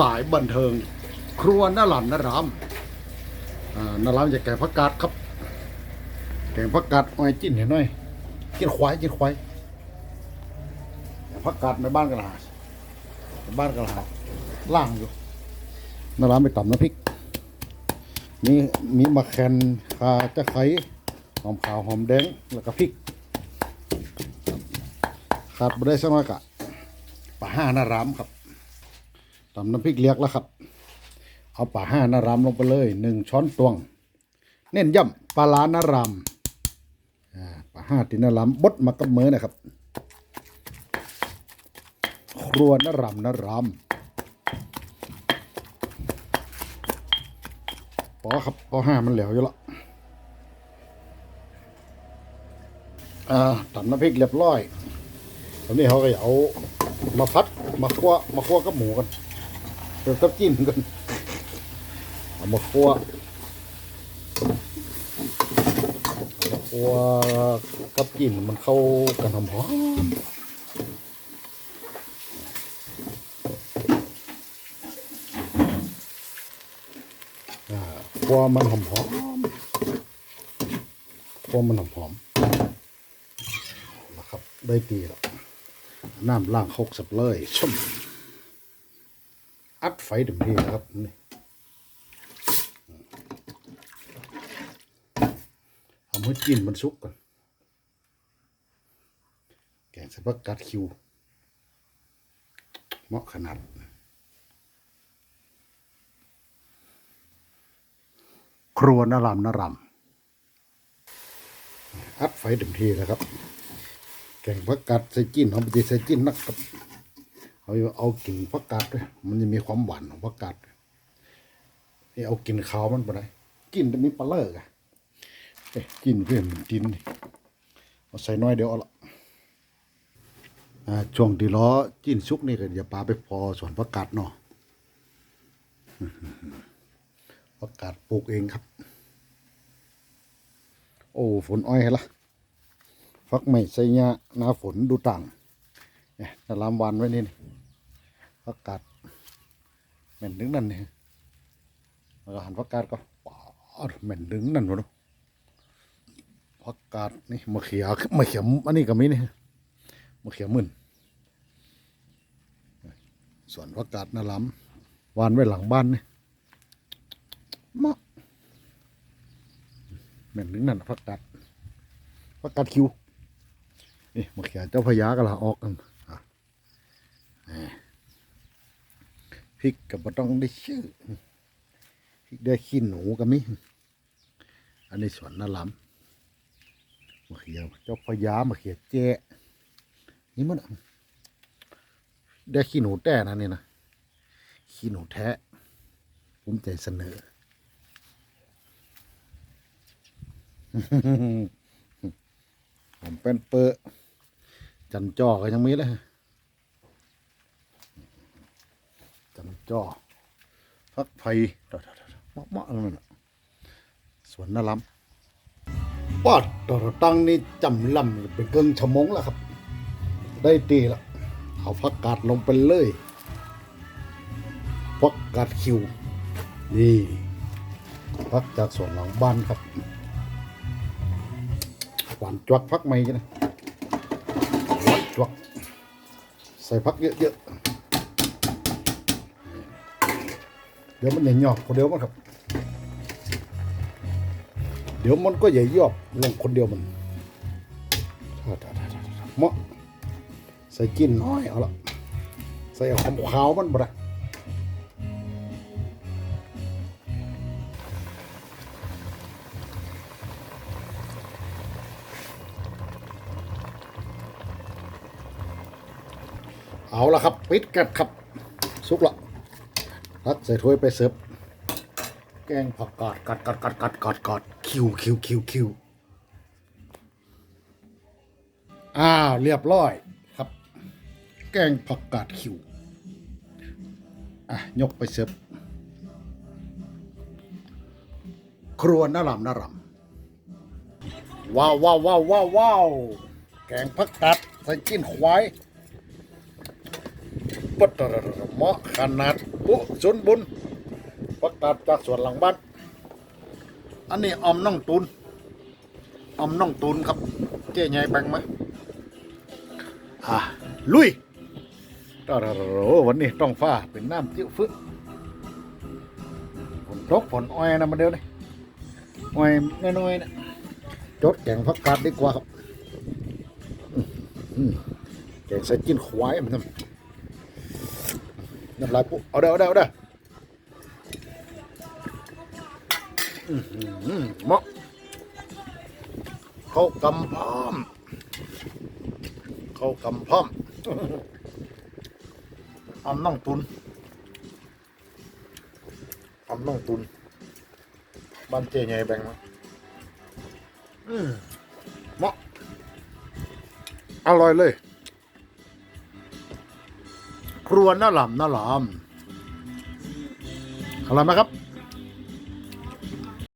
สายบันเทิง ครัวน้าหลันนารามน้ารามจะแกงผักกาดครับแกงผักกาดอ้อยจิ้นเห็นหน่อยกินควายกินควายแกงผักกาดในบ้านกันหาในบ้านกันหาล่างอยู่น้ารามไปตำน้ำพริกมีมีมะแคนคาจะไคร้หอมขาวหอมแดงแล้วก็พริกขาดไม่ได้สักหน่อยกะป่าห้าน้ารามครับ ตำน้ำพริกเลียกแล้วครับ เอาป่าห้าหน้ารามลงไปเลยหนึ่งช้อนตวง เน้นย่ำปลาล้าหน้ารามป่าห้าตีหน้ารามบดมากับมือนะครับ ครัวหน้ารามหน้ารามพอครับพอห้ามันเหลวอยู่และอ่าตำน้ำพริกเรียบร้อยตอนนี้เขาก็จะเอามาพัดมาคั่วมาคั่วกับหมูกัน เดี๋ยวกับจิ้มกันเอามาคั่วเอามาคั่วกับจิ้มมันเข้ากันหอมหอมอ่าคั่วมันหอมหอมคั่วมันหอมหอมนะครับได้ตีแล้วน้ำล่างหกสับเลยชุ่ม อัดไฟถึงที่นะครับนี่ทำให้กินมันสุกก่อนแกงสะพักกัดคิวเหมาะขนาดครัวนารามนารามอัดไฟเต็มที่แล้วครับ แกงผักกาดใส่จิ้นเอาไปใส่จิ้นนักครับ เอาเอากิ่งผักกาดด้วยมันจะมีความหวานของผักกาดนี่เอากินขาวมันไปไหนกินจะมีปลาเลิกอะเอ๊ะกินเพื่อนมันกินเอาใส่น้อยเดี๋ยวเอาละอ่าช่วงที่ล้อจิ้นซุกนี่ก็อย่าปลาไปพอส่วนผักกาดเนาะผักกาดปลูกเองครับ โอ้ฝนอ้อยละฟักไม่ใส่ยาหน้าฝนดูต่าง เนี่ยลามวันไว้นี่นี่ฟักกาดเหม็นดึงนั่นนี่แล้วก็หันฟักกาดก็ปอดเหม็นดึงนั่นวะเนาะฟักกาดนี่มะเขียมะเขียมอันนี้ก็มีนี่มะเขียมื่นส่วนฟักกาดนาล้ำวานไว้หลังบ้านนี่มะเหม็นดึงนั่นฟักกาดฟักกาดคิวนี่มะเขือเจ้าพญากระลาออกกัน พริกกับต้องได้ชื่อพริกได้ขี้หนูกับมิอันนี้สวนนาล้ำมะเขือเจ้าพญามะเขือแจ้นี่มันได้ขี้หนูแต้นะนี่นะขี้หนูแท้ภูมิใจเสนอหอมเป็นเปอะจันจอก็ยังมีเลย จันจอฟักไฟเหมาะเหมาะๆนั่นน่ะสวนน่าล้ำปอดตระตังนี่จำลำเป็นเกิงชมงแล้วครับ ได้ตีแล้วเอาพักกาดลงไปเลยพักกาดคิว นี่พักจากสวนหลังบ้านครับหวานจวักพักไม่กันนะหวานจวักใส่พักเยอะๆ เดี๋ยวมันใหญ่หยอกคนเดียวมันครับ เดี๋ยวมันก็ใหญ่ยอบลงคนเดียวมันเหมาะใส่กินน้อยเอาละใส่เอาความขาวมันบ่ได้เอาละครับ ปิดกันครับ สุกละ รักใส่ถ้วยไปเสิร์ฟแกงผักกาดกัดกัดกัดกัดกัดกัดคิวคิวคิวคิวอ้าวเรียบร้อยครับ แกงผักกาดคิวอะยกไปเสิร์ฟครัวน่ารำน่ารำว้าวว้าวว้าวว้าวว้าวแกงผักกาดใส่กินควาย ปัตรระเหมาะขนาดปุ๊สนบุญประกาศจากสวนหลังบ้านอันนี้ออมน่องตูนออมน่องตูนครับเจ๊ใหญ่แบงมาอะลุยตรระโอ้วันนี้ต้องฟ้าเป็นน้ำจิ้วฟึกฝนตกฝนอ้อยนะมาเดียวนี่อ้อยน้อยๆนะจดแกงผักกาดดีกว่าครับอื้อหือแกงใส่กินควายมันทำ น้ำลายปุ๊เอาเด้อเอาเด้อเอาเด้อเหมาะเข้ากำพร้อม เข้ากำพร้อมออมน่องตุนออมน่องตุนบ้านเจใหญ่แบ่งมาเหมาะอร่อยเลย ครัวน่าหลำน่าหลำอร่อยไหมครับ